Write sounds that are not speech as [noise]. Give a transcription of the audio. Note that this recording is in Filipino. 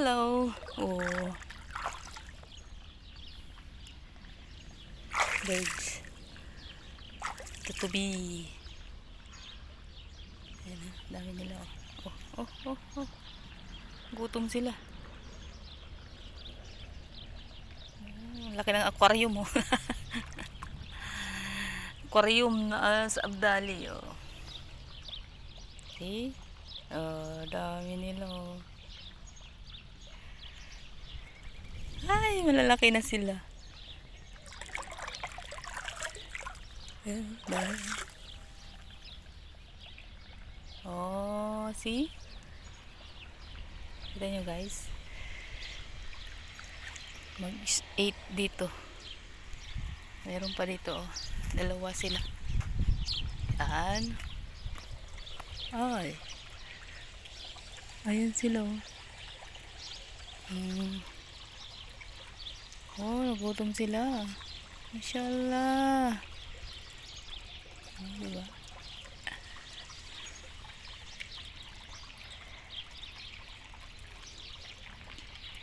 Hello. Oh. Birds. Tutubi. Ayan, ah, dami nila. Oh, oh, oh, oh. Gutom sila. Oh, laki ng aquarium oh. [laughs] aquarium na ah, sa Abdali oh. See? Oh, dami nila oh. Ay, malalaki na sila. Ayan. Oh, see? Kita nyo guys. Mag 8 dito. Meron pa dito oh. Dalawa sila. Yan. Ay. Ayan sila oh. Hmm. Nagutom sila. Mashallah.